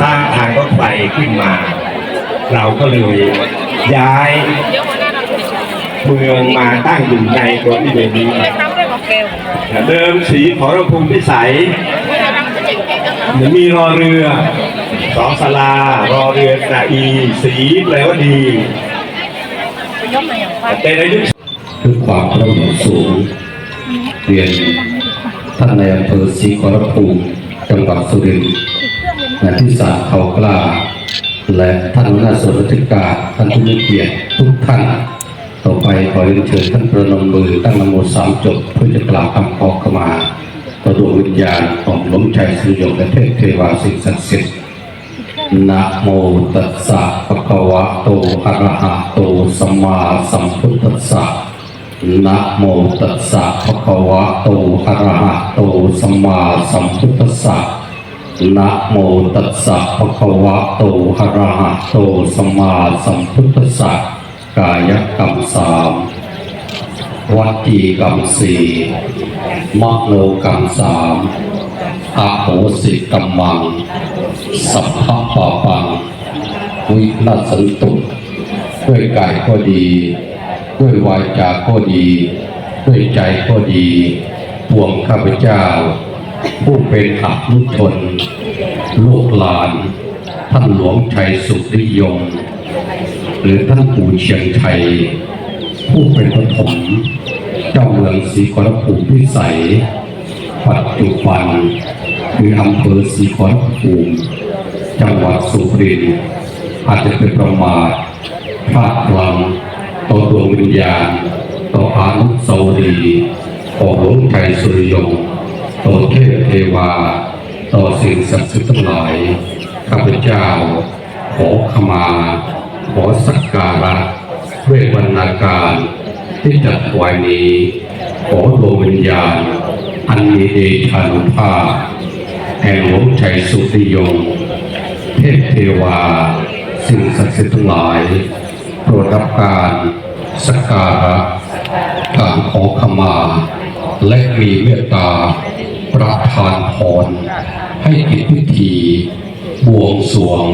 สร้างทางรถไฟขึ้นมา เราก็เลยย้ายเมืองมาตั้งอยู่ในบริเวณนี้เดิมสีของราภูมิพิสัยมีรอเรือสองสลารอเรือตระอี สีแปลว่าดีเป็นอายุด้วยความประหม่สูงเรียนท่านในอำเภอศรีขอรภูมิจังหวัดสุรินทร์ ที่สาเขากล้า และท่านหัวหน้าส่วนราชการท่านผู้มีเกียรติทุกท่าน ต่อไปขอเรียนเชิญท่านประนมมือตั้งนโมสามจบเพื่อจะกล่าวคำขอขมาต่อดวงวิญญาณของหลวงชัยสุยงและเทพเทวาสิ่งศักดิ์สิทธิ์นะโมตัสสะภะคะวะโตอะระหะโตสัมมาสัมพุทธัสสะนะโมตัสสะภะคะวะโตอะระหะโตสัมมาสัมพุทธัสสะ นะโมตัสสะภะคะวะโตอะระหะโตสัมมาสัมพุทธัสสะกายกรรมสามวัจีกรรมสี่มโนกรรมสามอาโหสิกรรมัง สัพพะปาปัง วินาศสันตุด้วยกายก็ดี ด้วยวาจาก็ดี ด้วยใจก็ดี พวงข้าพเจ้า ผู้เป็นอักนุชนลูกหลาน ท่านหลวงชัยสุขนิยม หรือท่านปู่เชียงชัย ผู้เป็นปฐมเจ้าเมืองศรีขอรภูมิพิสัย ปัจจุบันคืออำเภอศรีขอรภูมิ จังหวัดสุรินทร์อาจจะเป็นประมาทพลาดพลั้งต่อดวงวิญญาณต่ออานุสาวรีย์ของหลวงชัยสุริยง ต่อเทพเทวา ต่อสิ่งศักดิ์สิทธิ์ทั้งหลายข้าพเจ้า ขอขมา ขอสักการะด้วยบรรณาการที่จัดไว้นี้ ขอดวงวิญญาณ อันมีเดชานุภาพแห่งหลวงชัยสุริยง เทพเทวา สิ่งศักดิ์สิทธิ์ทั้งหลายโปรดรับการสักการะการขอขมา และมีเมตตา ประทานพร ให้กิจพิธีบวงสวง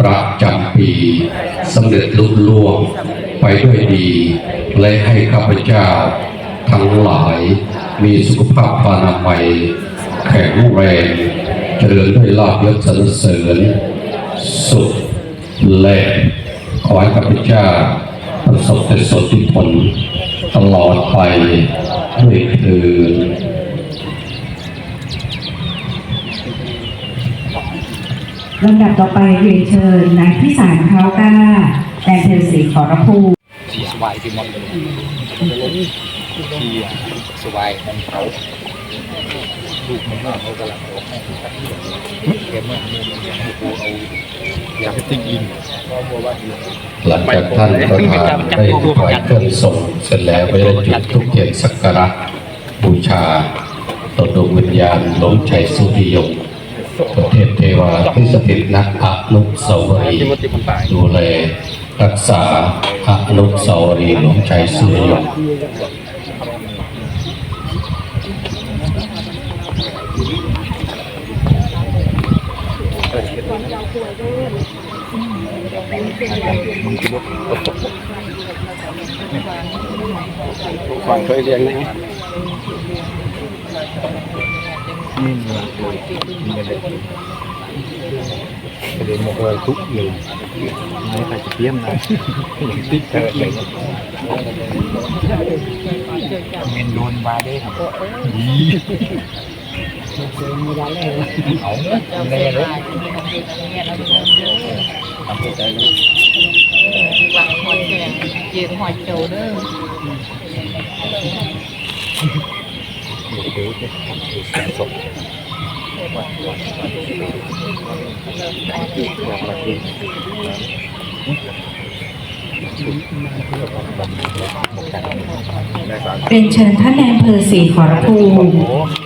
ประจำปีสำเร็จลุล่วงไปด้วยดี และให้ข้าพเจ้า ทั้งหลายมีสุขภาพพานามัย แข็งแรง เจริญด้วยลาภยศสรรเสริญ สุขและขอให้ข้าพเจ้าประสบแต่สติผลตลอดไปด้วยเถิด ลำดับต่อไปเรียนเชิญนายพิสารเขากล้าแดนเทนสีขอรภูมิสีสวายที่มันเป็นที่สวายของเขาลูกมันเขากำลังเอาให้ตัดเขียนเมื่อมันเขียนให้กูเอาอยากให้ติ๊กอินหลังจากท่านประธานได้ถวายเครื่องส่งเสร็จแล้วก็ได้จุดทุกเทียนสักการะบูชาต่อดวงวิญญาณหลวงชัยสุริยงค์ เทพเทวาที่สถิตนักอนุสาวรีย์ดูแลรักษาอนุสาวรีย์หลวงชัยสุริยงค์ฟังเคยเรียนไหม นี่มีมีอะไรประเด็นบอกว่าทุกเลยไม่ใครจะเตรี ดนมาได้ครับดีเนี่ยสียงศพอยากมเรียนเชิญท่านนายอำเภอศรีขอรภูมิ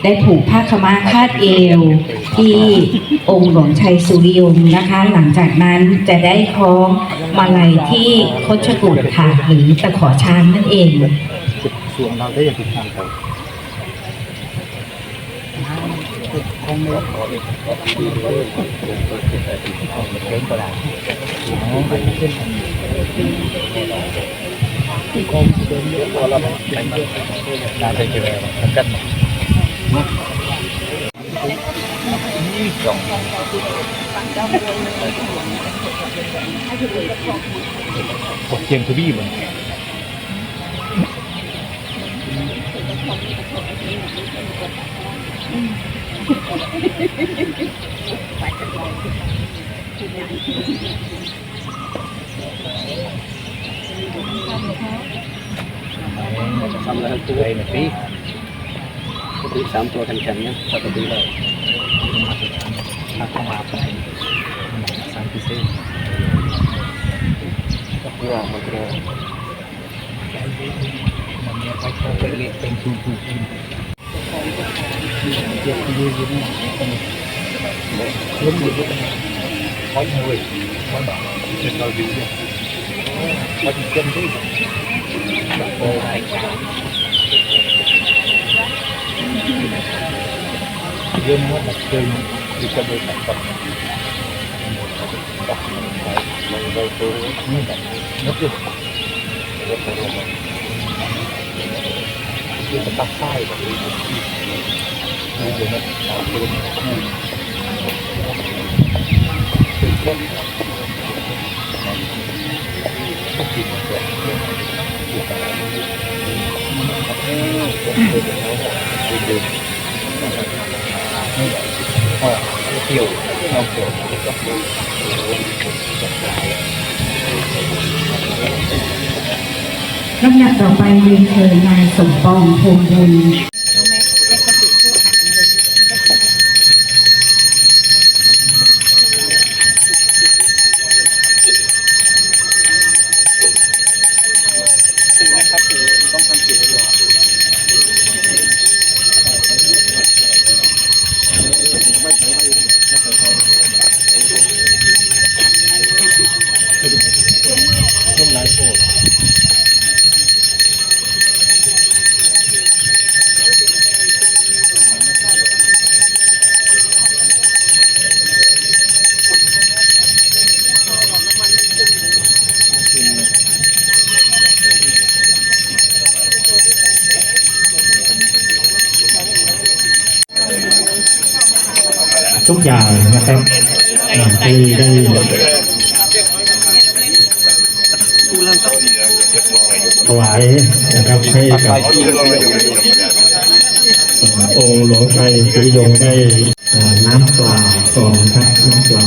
ได้ผูกผ้าขม้าคาดเอว ที่องค์หลวงชัยสุริยงนะคะ หลังจากนั้นจะได้คล้องมาลัยที่โคชกุฎค่ะหรือตะขอช้างนั่นเองส่วนเราได้อย่างถูกทางไปขอ น่าจะเจอมัน กันปกเกียงทวีมัน ทำอะไรตัวเองพี่ปกติสามตัวแข็งๆเนี่ยปกติเลยถ้าเข้ามาไปสามพิเศษก็เพื่อมันจะมันเนี่ยไปโชว์ไปเรียนเป็นทูทูกิน เจ็บยืดยืดเนี่ยเล่นมือก็เป็นร้อยมวยร้อยบาทเป็นเราอยู่เนี่ยมาถึงเต็มที่โอ้ย dia mau nak kena bisa bercakap. Tak menggal tu ni tak. Ngerti? Dia tahu. Dia tetap sai tapi dia ลำดับต่อไปเรียนเชิญนายสมปองพงบุญ อย่างนะครับที่ได้ถวายนะครับให้กับองค์หลวงไทยสุดยงได้น้ำเปล่าก่อนครับน้ำเปล่า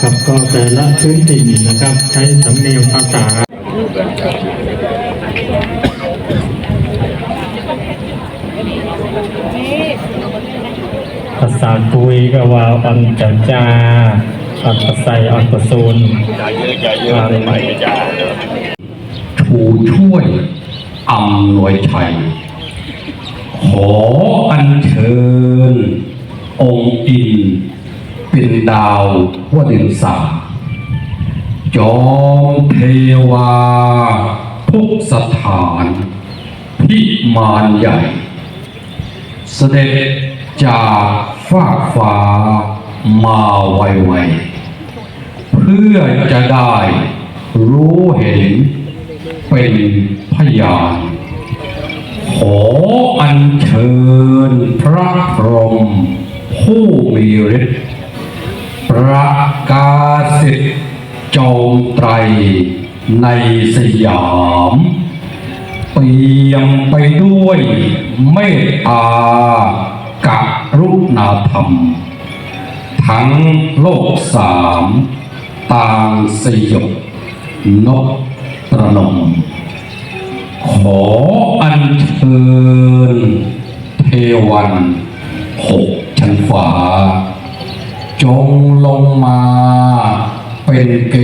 ครับก็ แต่ละพื้นถิ่นนะครับ ใช้สำเนียงภาษาภาษาปุยก็ว่าอันจันจาอันภาษาอันประซูนอันชูช่วยอำนวยชัย ขออัญเชิญองค์อิน เป็นดาววดึงสาจอมเทวา ทุกสถานพิมานใหญ่ เสด็จจากฟากฟ้ามาไวๆ เพื่อจะได้รู้เห็นเป็นพยานขออัญเชิญพระพรหมผู้มีฤทธิ์ ระกาศสิทธิ์จอมไตรในสยามเปี่ยมไปด้วยเมตตากรุณาธรรม ทั้งโลกสามต่างสยบนกตระนมขออัญเชิญเทวันหกชั้นฟ้า จงลงมาเป็นเก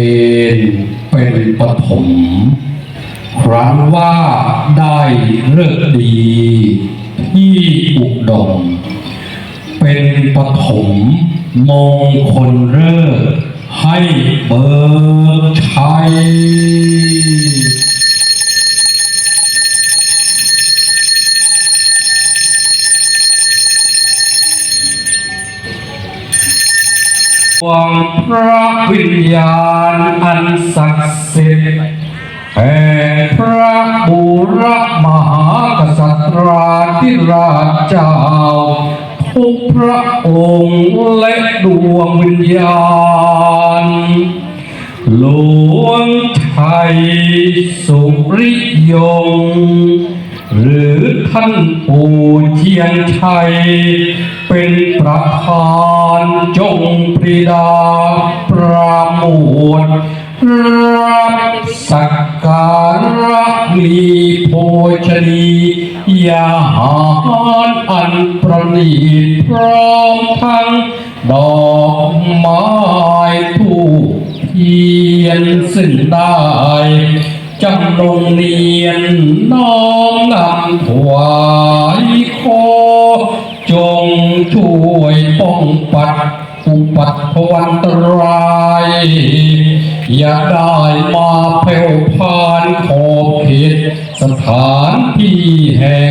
ณฑ์เป็นปฐมครั้นว่าได้เลิกดีที่อุดม เป็นปฐมมงคลเลิกให้เบิกชัย วงพระวิญญาณอันศักดิ์สิทธิ์แห่งพระบุรมหากษัตราธิราชเจ้าทุกพระองค์และดวงวิญญาณ หลวงไทยสุริยง หรือท่านปู่เทียนชัย เป็นประธานจงปรีดาประโมทรับสักการะมีโภชนียาหารอันประณีตพร้อมทั้งดอกไม้ทูปเทียนซึ่งได้ จำลงเนียนน้อมนำถวายขอจงช่วยป้องปัดอุปัตถวันตราย อย่าได้มาเพ่วพานขอบเขตสถานที่แห่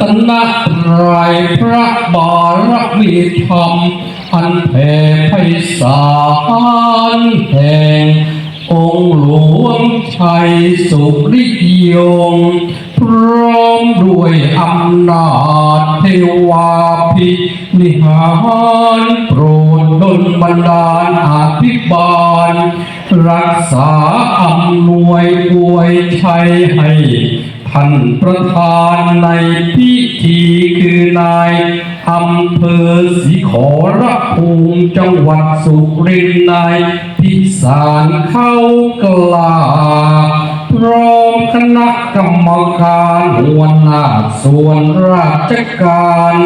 ตนตรัยพระบารมีธรรมอันแผ่ไพศาลแห่งองค์หลวงชัยสุริยงพร้อมด้วยอำนาจเทวาภินิหารโปรดดลบันดาลอภิบาล รักษาอำนวยอวยชัยให้ ท่านประธานในพิธีคือนายอำเภอศรีขอรภูมิจังหวัดสุรินทร์นายพิสารเข้ากลาพร้อมคณะกรรมการหัวหน้าส่วนราชการ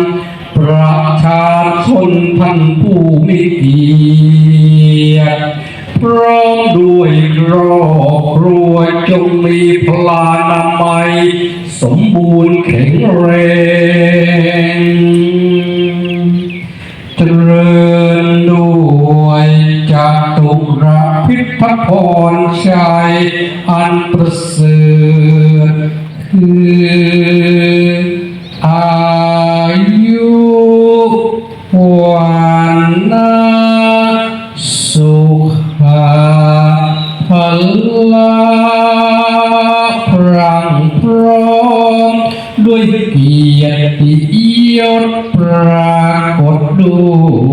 ประชาชนท่านผู้มีเกียรติ ร้อมด้วยครอบครัวจงมีพลานามัย สมบูรณ์แข็งแรง พรังพร้อมด้วยเกียรติยศปรากฏด้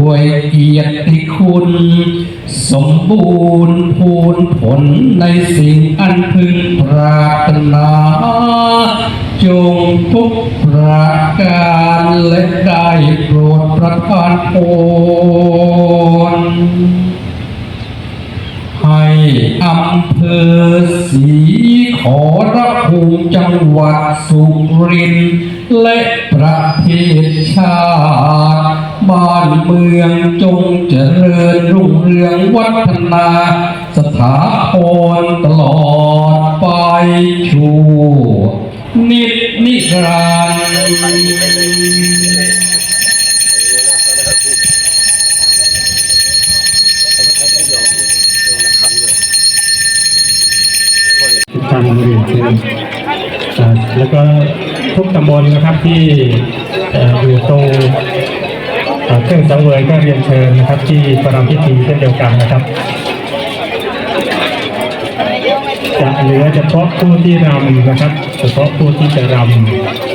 วยเกียรติคุณ สมบูรณ์พูนผลในสิ่งอันพึงปรารถนา จงทุกประการและได้โปรดประทานพร อำเภอศรีขอรภูมิจังหวัดสุรินทร์และประเทศชาติบ้านเมืองจงเจริญรุ่งเรืองวัฒนา สถาพรตลอดไปชั่วนิจนิรันดร์ ทุกท่านเรียนเชิญอ่า แล้วก็ทุกตำบลนะครับที่อยู่ตรงเอ่อเครื่องสังเวยก็เรียนเชิญนะครับ ที่ประรำพิธีเช่นเดียวกันนะครับจะเหลือเฉพาะผู้ที่รำนะครับ เฉพาะผู้ที่จะรำ